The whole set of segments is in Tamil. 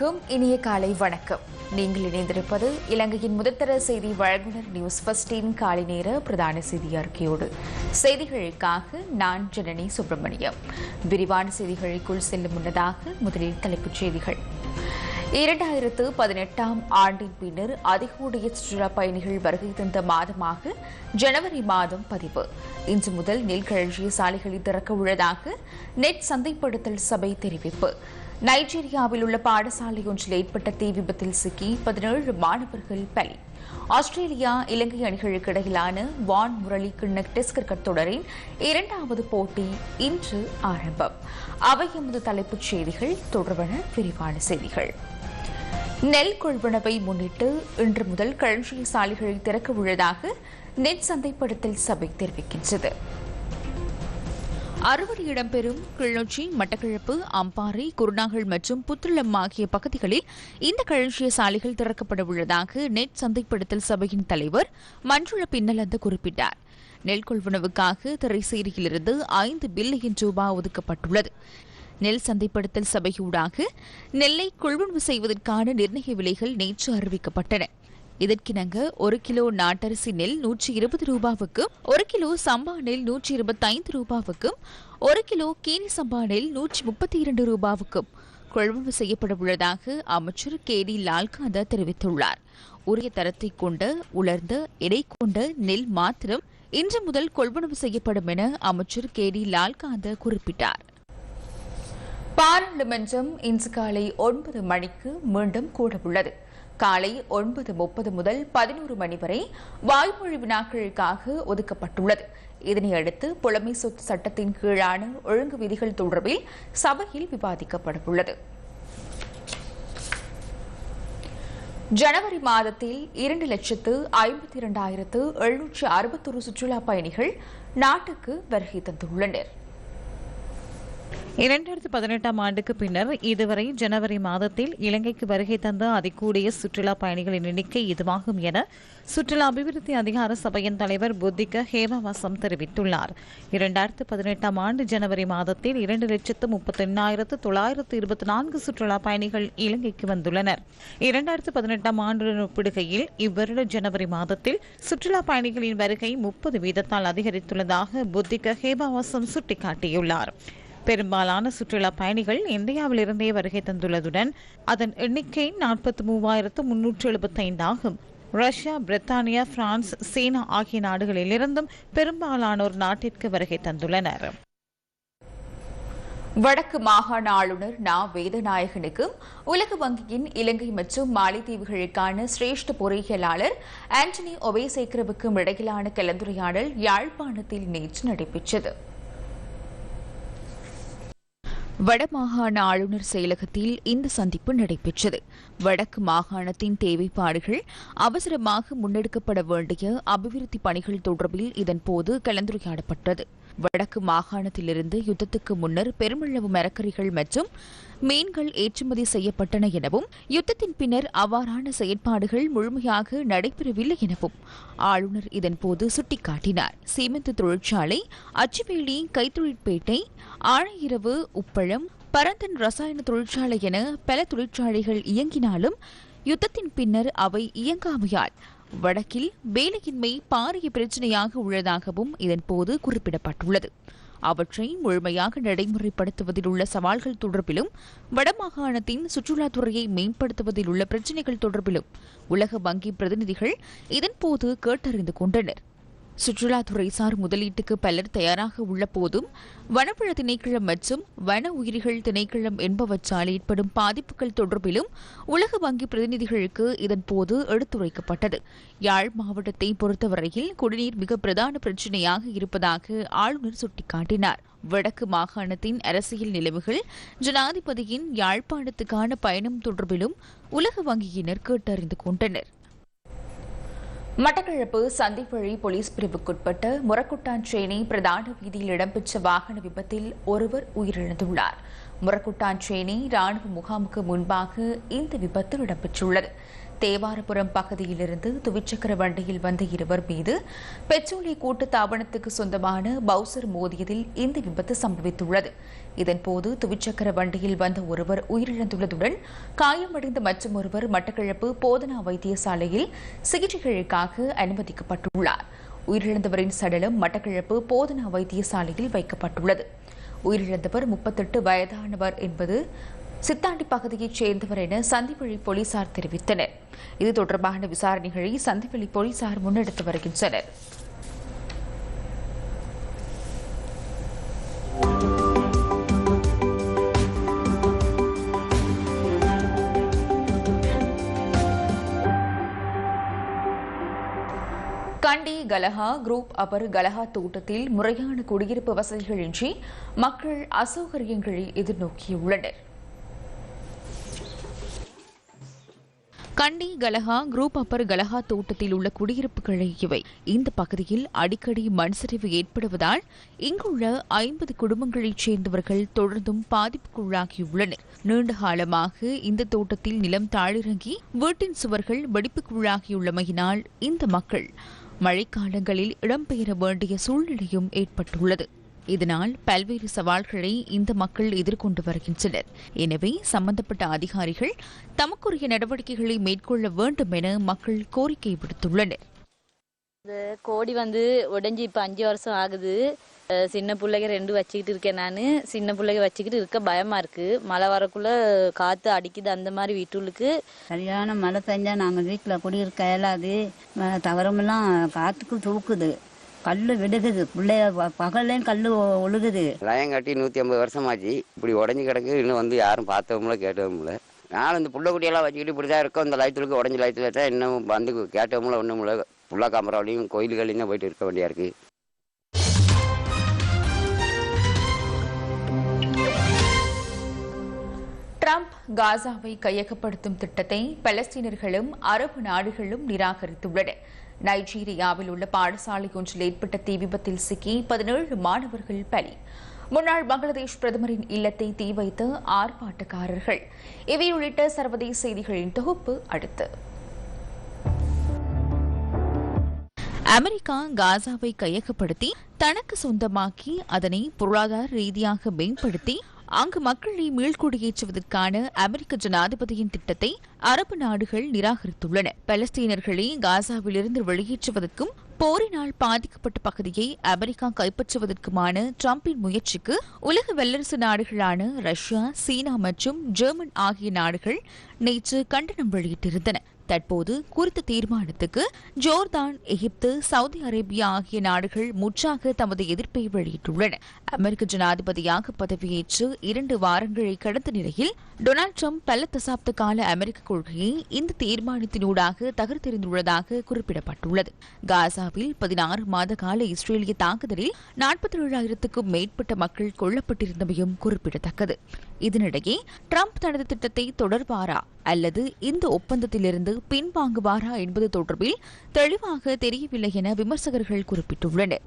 அனைவருக்கும் இனிய காலை வணக்கம். நீங்கள் இணைந்திருப்பது இலங்கையின் முதற்தர செய்தி வழங்குனர் நியூஸ் ஃபர்ஸ்டின் காலை நேர பிரதான செய்தி அறிக்கையோடு செய்திகளுக்காக நான் ஜனனி சுப்பிரமணியம். விரிவான செய்திகளுக்குள் செல்லும் முன்னதாக முதலில் தலைப்புச் செய்திகள். இரண்டாயிரத்து பதினெட்டாம் ஆண்டின் பின்னர் அதிகூடிய சுற்றுலா பயணிகள் வருகை தந்த மாதமாக ஜனவரி மாதம் பதிவு. இன்று முதல் நெல் களஞ்சிய சாலைகளை திறக்க உள்ளதாக நெட் சந்தைப்படுத்தல் சபை தெரிவிப்பு. நைஜீரியாவில் உள்ள பாடசாலை ஒன்றில் ஏற்பட்ட தீ விபத்தில் சிக்கி பதினேழு மாணவர்கள் பலி. ஆஸ்திரேலியா இலங்கை அணிகளுக்கு இடையிலான வான் முரளி கிண்ண டெஸ்ட் கிரிக்கெட் தொடரின் இரண்டாவது போட்டி இன்று ஆரம்பம். அவை எமது தலைப்புச் செய்திகள். தொடர்பான விரிவான செய்திகள். நெல் கொள்வனவை முன்னிட்டு இன்று முதல் களஞ்சிய சாலைகளை திறக்க உள்ளதாக நெட் சந்தைப்படுத்தல் சபை தெரிவிக்கின்றது. அறுவடை இடம்பெறும் கிளிநொச்சி மட்டக்கிழப்பு அம்பாறை குருநாகல் மற்றும் புத்துளம் ஆகிய பகுதிகளில் இந்த களஞ்சிய சாலைகள் திறக்கப்பட உள்ளதாக நெட் சந்தைப்படுத்தல் சபையின் தலைவர் மஞ்சுள பின்னலந்து குறிப்பிட்டார். நெல் கொள்வனவுக்காக திரைசேரியிலிருந்து ஐந்து பில்லியன் ரூபாய் ஒதுக்கப்பட்டுள்ளது. நெல் சந்தைப்படுத்தல் சபையூடாக நெல்லை கொள்வனவு செய்வதற்கான நிர்ணய விலைகள் நேற்று அறிவிக்கப்பட்டன. இதற்கிணங்க ஒரு கிலோ நாட்டரிசி நெல் நூற்றி இருபது ரூபாவுக்கும் ஒரு கிலோ சம்பா நெல் நூற்றி இருபத்தைந்து ரூபாவுக்கும் ஒரு கிலோ கீரி சம்பா நெல் நூற்றி முப்பத்தி இரண்டு ரூபாவுக்கும் கொள்வனவு செய்யப்பட உள்ளதாக அமைச்சர் கே டி லால்காந்தா தெரிவித்துள்ளார். உரிய தரத்தை கொண்ட உலர்ந்த எடை கொண்ட நெல் மாத்திரம் இன்று முதல் கொள்வனவு செய்யப்படும் என அமைச்சர் கே டி லால்காந்த குறிப்பிட்டார். பாராளுமன்றம் இன்று காலை ஒன்பது மணிக்கு மீண்டும் கூடவுள்ளது. காலை ஒன்பது முப்பது முதல் பதினோரு மணி வரை வாய்மொழி வினாக்களுக்காக ஒதுக்கப்பட்டுள்ளது. இதனையடுத்து புலமை சொத்து சட்டத்தின் கீழான ஒழுங்கு விதிகள் தொடர்பில் சபையில் விவாதிக்கப்படவுள்ளது. ஜனவரி மாதத்தில் இரண்டு லட்சத்து ஐம்பத்தி இரண்டாயிரத்து எழுநூற்று அறுபத்தொரு சுற்றுலா பயணிகள் நாட்டுக்கு வருகை தந்துள்ளனர். இரண்டாயிரத்தி பதினெட்டாம் ஆண்டுக்கு பின்னர் இதுவரை ஜனவரி மாதத்தில் இலங்கைக்கு வருகை தந்த அதிகூடிய சுற்றுலா பயணிகளின் எண்ணிக்கை இதுவாகும் என சுற்றுலா அபிவிருத்தி அதிகார சபையின் தலைவர் புத்திக ஹேமவாசம் தெரிவித்துள்ளார். இரண்டாயிரத்து பதினெட்டாம் ஆண்டு ஜனவரி மாதத்தில் இரண்டு லட்சத்து முப்பத்தி எண்ணாயிரத்து தொள்ளாயிரத்து இருபத்தி நான்கு சுற்றுலா பயணிகள் இலங்கைக்கு வந்துள்ளனர். இரண்டாயிரத்து பதினெட்டாம் ஆண்டுடன் ஒப்பிடுகையில் இவ்வருட ஜனவரி மாதத்தில் சுற்றுலா பயணிகளின் வருகை முப்பது வீதத்தால் அதிகரித்துள்ளதாக புத்திக ஹேமவாசம் சுட்டிக்காட்டியுள்ளார். பெரும்பாலான சுற்றுலா பயணிகள் இந்தியாவிலிருந்தே வருகை தந்துள்ளதுடன் அதன் எண்ணிக்கை நாற்பத்தி மூவாயிரத்து முன்னூற்று எழுபத்தைந்து ஆகும். ரஷ்யா பிரித்தானியா பிரான்ஸ் சீனா ஆகிய நாடுகளிலிருந்தும் பெரும்பாலானோர் நாட்டிற்கு வருகை தந்துள்ளனர். வடக்கு மாகாண ஆளுநர் நா. வேதநாயகனுக்கும் உலக வங்கியின் இலங்கை மற்றும் மாலைத்தீவுகளுக்கான சிரேஷ்ட பொறியியலாளர் ஆண்டனி ஒபேசேக்கரவுக்கும் இடையிலான கலந்துரையாடல் யாழ்ப்பாணத்தில் நேற்று நடைபெற்றது. வடமாகாண ஆளுநர் செயலகத்தில் இந்த சந்திப்பு நடைபெற்றது. வடக்கு மாகாணத்தின் தேவைப்பாடுகள் அவசரமாக முன்னெடுக்கப்பட வேண்டிய அபிவிருத்தி பணிகள் தொடர்பில் இதன்போது கலந்துரையாடப்பட்டது. வடக்கு மாகாணத்திலிருந்து யுத்தத்துக்கு முன்னர் பெருமளவு மரக்கறிகள் மற்றும் மீன்கள் ஏற்றுமதி செய்யப்பட்டன எனவும் யுத்தத்தின் பின்னர் அவ்வாறான செயற்பாடுகள் முழுமையாக நடைபெறவில்லை எனவும் ஆளுநர் இதன்போது சுட்டிக்காட்டினார். சீமெந்து தொழிற்சாலை அச்சுவேலி கைத்தொழிற்பேட்டை ஆணையிரவு உப்பளம் பரந்தன் ரசாயன தொழிற்சாலை என பல தொழிற்சாலைகள் இயங்கினாலும் யுத்தத்தின் பின்னர் அவை இயங்காமையால் வடக்கில் வேலையின்மை பாரிய பிரச்சினையாக உள்ளதாகவும் இதன்போது குறிப்பிடப்பட்டுள்ளது. அவற்றை முழுமையாக நடைமுறைப்படுத்துவதில் உள்ள சவால்கள் தொடர்பிலும் வடமாகாணத்தின் சுற்றுலாத்துறையை மேம்படுத்துவதில் உள்ள பிரச்சினைகள் தொடர்பிலும் உலக வங்கி பிரதிநிதிகள் இதன்போது கேட்டறிந்து கொண்டனர். சுற்றுலாத்துறைசார் முதலீட்டுக்கு பலர் தயாராக உள்ள போதும் வனப்புல திணைக்களம் மற்றும் வன உயிரிகள் திணைக்களம் என்பவற்றால் ஏற்படும் பாதிப்புகள் தொடர்பிலும் உலக வங்கி பிரதிநிதிகளுக்கு இதன்போது எடுத்துரைக்கப்பட்டது. யாழ் மாவட்டத்தை பொறுத்தவரையில் குடிநீர் மிக பிரதான பிரச்சினையாக இருப்பதாக ஆளுநர் சுட்டிக்காட்டினார். வடக்கு மாகாணத்தின் அரசியல் நிலைமைகள் ஜனாதிபதியின் யாழ்ப்பாணத்துக்கான பயணம் தொடர்பிலும் உலக வங்கியினர் கேட்டறிந்து கொண்டனர். மட்டக்களப்பு சந்திப்பழி போலீஸ் பிரிவுக்குட்பட்ட முரக்குட்டாஞ்சேனை பிரதான வீதியில் இடம்பெற்ற வாகன விபத்தில் ஒருவர் உயிரிழந்துள்ளார். முரக்குட்டாஞ்சேனை ராணுவ முகாமுக்கு முன்பாக இந்த விபத்து இடம்பெற்றுள்ளது. தேவாரபுரம் பகுதியிலிருந்து துவிச்சக்கர வண்டியில் வந்த இருவர் மீது பெட்ரோலிய கூட்டு தாபனத்துக்கு சொந்தமான பவுசர் மோதியதில் இந்த விபத்து சம்பவித்துள்ளது. இதன்போது துவிச்சக்கர வண்டியில் வந்த ஒருவர் உயிரிழந்துள்ளதுடன் காயமடைந்த மற்றும் ஒருவர் மட்டக்கிழப்பு போதனா வைத்தியசாலையில் சிகிச்சைகளுக்காக அனுமதிக்கப்பட்டுள்ளார். உயிரிழந்தவரின் சடலம் மட்டக்கிழப்பு போதனா வைத்தியசாலையில் வைக்கப்பட்டுள்ளது. உயிரிழந்தவர் முப்பத்தெட்டு வயதானவர் என்பது சித்தாண்டி பகுதியைச் சேர்ந்தவர் என சந்திவெளி போலீசார் தெரிவித்தனர். இது தொடர்பான விசாரணைகளை சந்திவெளி போலீசார் முன்னெடுத்து வருகின்றனர். கண்டி கலஹா குரூப் அபர் கலஹா தோட்டத்தில் முறையான குடியிருப்பு வசதிகளின்றி மக்கள் அசௌகரியங்களை எதிர்நோக்கியுள்ளனர். கண்டி கலஹா குரூப் அப்பர் கலஹா தோட்டத்தில் உள்ள குடியிருப்புகளே இவை. இந்த பகுதியில் அடிக்கடி மண் சரிவு ஏற்படுவதால் இங்குள்ள ஐம்பது குடும்பங்களைச் சேர்ந்தவர்கள் தொடர்ந்தும் பாதிப்புக்குள்ளாகியுள்ளனர். நீண்ட காலமாக இந்த தோட்டத்தில் நிலம் தாழிறங்கி வீட்டின் சுவர்கள் வெடிப்புக்குள்ளாகியுள்ளமையினால் இந்த மக்கள் மழைக்காலங்களில் இடம்பெயர வேண்டிய சூழ்நிலையும் ஏற்பட்டுள்ளது. இதனால் பல்வேறு சவால்களை இந்த மக்கள் எதிர்கொண்டு வருகின்றனர். எனவே சம்பந்தப்பட்ட அதிகாரிகள் தமக்குரிய நடவடிக்கைகளை மேற்கொள்ள வேண்டும் என மக்கள் கோரிக்கை விடுத்துள்ளனர். இந்த கோடி வந்து உடைஞ்சு இப்போ அஞ்சு வருஷம் ஆகுது. சின்ன பிள்ளைங்க ரெண்டு வச்சுக்கிட்டு இருக்கேன் நான். சின்ன பிள்ளைங்க வச்சுக்கிட்டு இருக்க பயமா இருக்கு. மழை வரக்குள்ள காத்து அடிக்குது அந்த மாதிரி வீட்டுகளுக்கு. சரியான மழை பெஞ்சா நாங்கள் வீட்டில் குடியிருக்க இயலாது. தவறமெல்லாம் காற்றுக்கு தூக்குது. கல் விடுகுது பிள்ளைய பகல்லையும் கல் ஒழுகுது. லயம் கட்டி நூற்றி ஐம்பது வருஷமாச்சு. இப்படி உடஞ்சி கிடக்கு. இன்னும் வந்து யாரும் பார்த்தவங்கள கேட்டவங்கள நானும் இந்த புள்ள குட்டியெல்லாம் வச்சுக்கிட்டு இப்படி தான் இருக்கோம். இந்த லயத்துக்கு உடஞ்ச லயத்தில் தான் இன்னும் வந்து கேட்டவங்கள ஒன்றும் இல்லை புள்ளா காமராவிலையும் கோயில்களையும் தான் போயிட்டு இருக்க வேண்டியா இருக்குது ட்ரம்ப் காசாவை கையகப்படுத்தும் திட்டத்தை பலஸ்தீனர்களும் அரபு நாடுகளும் நிராகரித்துள்ளன. நைஜீரியாவில் உள்ள பாடசாலை ஒன்றில் ஏற்பட்ட தீ விபத்தில் சிக்கி பதினேழு மாணவர்கள் பலி. முன்னாள் பங்களாதேஷ் பிரதமரின் இல்லத்தை தீ வைத்த ஆர்ப்பாட்டக்காரர்கள். இவை உள்ளிட்ட சர்வதேச செய்திகளின் தொகுப்பு அடுத்து. அமெரிக்கா காசாவை கையகப்படுத்தி தனக்கு சொந்தமாக்கி அதனை பொருளாதார ரீதியாக மேம்படுத்தி அங்கு மக்களை மீள்குடியேற்றுவதற்கான அமெரிக்க ஜனாதிபதியின் திட்டத்தை அரபு நாடுகள் நிராகரித்துள்ளன. பலஸ்தீனர்களை காசாவிலிருந்து வெளியேற்றுவதற்கும் போரினால் பாதிக்கப்பட்ட பகுதியை அமெரிக்கா கைப்பற்றுவதற்குமான டிரம்பின் முயற்சிக்கு உலக வல்லரசு நாடுகளான ரஷ்யா சீனா மற்றும் ஜெர்மன் ஆகிய நாடுகள் நேற்று கண்டனம் வெளியிட்டிருந்தன. தற்போது குறித்த தீர்மானத்துக்கு ஜோர்தான் எகிப்து சவுதி அரேபியா ஆகிய நாடுகள் முற்றாக தமது எதிர்ப்பை வெளியிட்டுள்ளன. அமெரிக்க ஜனாதிபதியாக பதவியேற்று இரண்டு வாரங்களை கடந்த நிலையில் டொனால்டு ட்ரம்ப் பல தசாப்த கால அமெரிக்க கொள்கையை இந்த தீர்மானத்தினூடாக தகர்த்தெறிந்துள்ளதாக குறிப்பிடப்பட்டுள்ளது. காசாவில் பதினாறு மாத கால இஸ்ரேலிய தாக்குதலில் நாற்பத்தி ஏழாயிரத்துக்கும் மேற்பட்ட மக்கள் கொல்லப்பட்டிருந்தமையும் குறிப்பிடத்தக்கது. இதனிடையே ட்ரம்ப் தனது திட்டத்தை தொடர்வாரா அல்லது இந்த ஒப்பந்தத்திலிருந்து பின்வாங்குவாரா என்பது தொடர்பில் தெளிவாக தெரியவில்லை என விமர்சகர்கள் குறிப்பிட்டுள்ளனர்.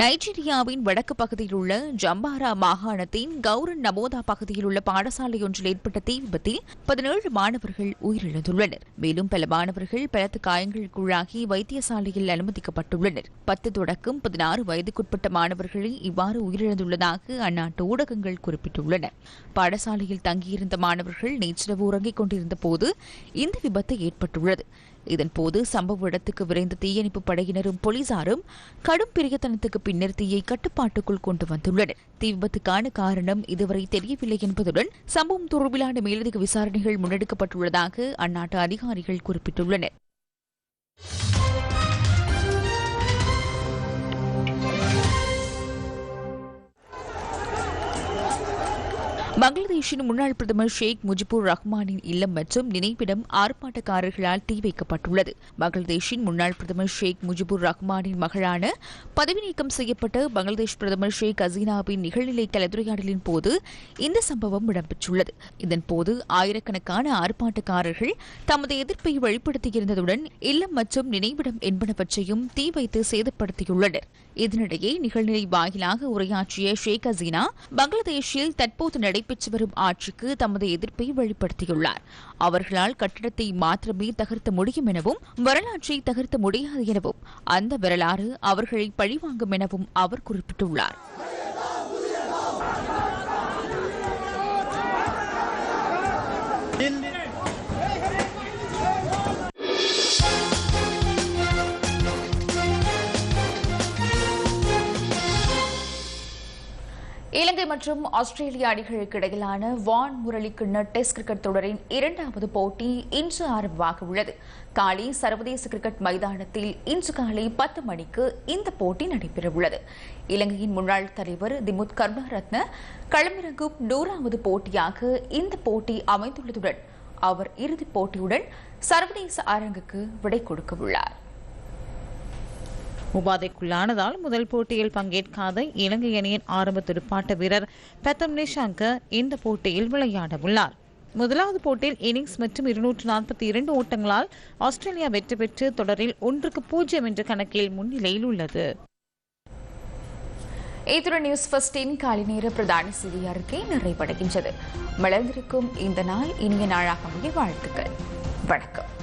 நைஜீரியாவின் வடக்கு பகுதியில் உள்ள ஜம்பாரா மாகாணத்தின் கௌரன் நமோதா பகுதியில் உள்ள பாடசாலை ஒன்றில் ஏற்பட்ட தீ விபத்தில் பதினேழு மாணவர்கள் உயிரிழந்துள்ளனர். மேலும் பல மாணவர்கள் பலத்த காயங்களுக்குள்ளாகி வைத்தியசாலையில் அனுமதிக்கப்பட்டுள்ளனர். பத்து தொடக்கம் பதினாறு வயதுக்குட்பட்ட மாணவர்களே இவ்வாறு உயிரிழந்துள்ளதாக அந்நாட்டு ஊடகங்கள் குறிப்பிட்டுள்ளன. பாடசாலையில் தங்கியிருந்த மாணவர்கள் நேற்றிரவு உறங்கிக் கொண்டிருந்த போது இந்த விபத்து ஏற்பட்டுள்ளது. இதன்போது சம்பவ இடத்துக்கு விரைந்த தீயணைப்பு படையினரும் போலீசாரும் கடும் பிரியத்தனத்துக்கு பின்னர் தீயை கட்டுப்பாட்டுக்குள் கொண்டு வந்துள்ளனர். தீ விபத்துக்கான காரணம் இதுவரை தெரியவில்லை என்பதுடன் சம்பவம் தொடர்பிலான மேலதிக விசாரணைகள் முன்னெடுக்கப்பட்டுள்ளதாக அந்நாட்டு அதிகாரிகள் குறிப்பிட்டுள்ளனர். பங்களாதேஷின் முன்னாள் பிரதமர் ஷேக் முஜிபுர் ரஹ்மானின் இல்லம் மற்றும் நினைவிடம் ஆர்ப்பாட்டக்காரர்களால் தீ வைக்கப்பட்டுள்ளது. பங்களாதேஷின் முன்னாள் பிரதமர் ஷேக் முஜிபுர் ரஹ்மானின் மகளான பதவி நீக்கம் செய்யப்பட்ட பங்களாதேஷ் பிரதமர் ஷேக் ஹசீனாவின் நிகழ்நிலை கலந்துரையாடலின் போது இந்த சம்பவம் இடம்பெற்றுள்ளது. இதன்போது ஆயிரக்கணக்கான ஆர்ப்பாட்டக்காரர்கள் தமது எதிர்ப்பை வெளிப்படுத்தியிருந்ததுடன் இல்லம் மற்றும் நினைவிடம் என்பனவற்றையும் தீ வைத்து சேதப்படுத்தியுள்ளனர். இதனிடையே நிகழ்நிலை வாயிலாக உரையாற்றிய ஷேக் ஹசீனா பங்களாதேஷில் தற்போது நடைபெற்று வரும் ஆட்சிக்கு தமது எதிர்ப்பை வெளிப்படுத்தியுள்ளார். அவர்களால் கட்டிடத்தை மாத்திரமே தகர்த்த முடியும் எனவும் வரலாற்றை தகர்த்த முடியாது எனவும் அந்த வரலாறு அவர்களை பழிவாங்கும் எனவும் அவர் குறிப்பிட்டுள்ளார். மற்றும் ஆஸ்திரேலிய அணிகளுக்கு இடையிலான வான் முரளி கிண்ண டெஸ்ட் கிரிக்கெட் தொடரின் இரண்டாவது போட்டி இன்று ஆரம்பமாக உள்ளது. காலை சர்வதேச கிரிக்கெட் மைதானத்தில் இன்று காலை பத்து மணிக்கு இந்த போட்டி நடைபெறவுள்ளது இலங்கையின் முன்னாள் தலைவர் திமுத் கர்மரத்ன களமிறங்கும் நூறாவது போட்டியாக இந்த போட்டி அமைந்துள்ளதுடன் அவர் இறுதிப் போட்டியுடன் சர்வதேச அரங்குக்கு விடை கொடுக்க உள்ளார். உபாதைக்குள்ளானதால் முதல் போட்டியில் பங்கேற்காத இலங்கை அணியின் ஆரம்ப துடுப்பாட்ட வீரர் பெத்தம் நிஷாங்க இந்த போட்டியில் விளையாட உள்ளார் முதலாவது போட்டியில் இன்னிங்ஸ் மற்றும் இருநூற்று நாற்பத்தி இரண்டு ஓட்டங்களால் ஆஸ்திரேலியா வெற்றி பெற்று தொடரில் ஒன்றுக்கு பூஜ்ஜியம் என்ற கணக்கில் முன்னிலையில் உள்ளது. இத்துடன் நியூஸ் ஃபர்ஸ்டின் காலை நேர பிரதான செய்தி அறிக்கை நிறைவடைகின்றது. மலர்ந்திருக்கும் இந்த நாள் இனிய நாளாக முடிய வாழ்த்துக்கள். வணக்கம்.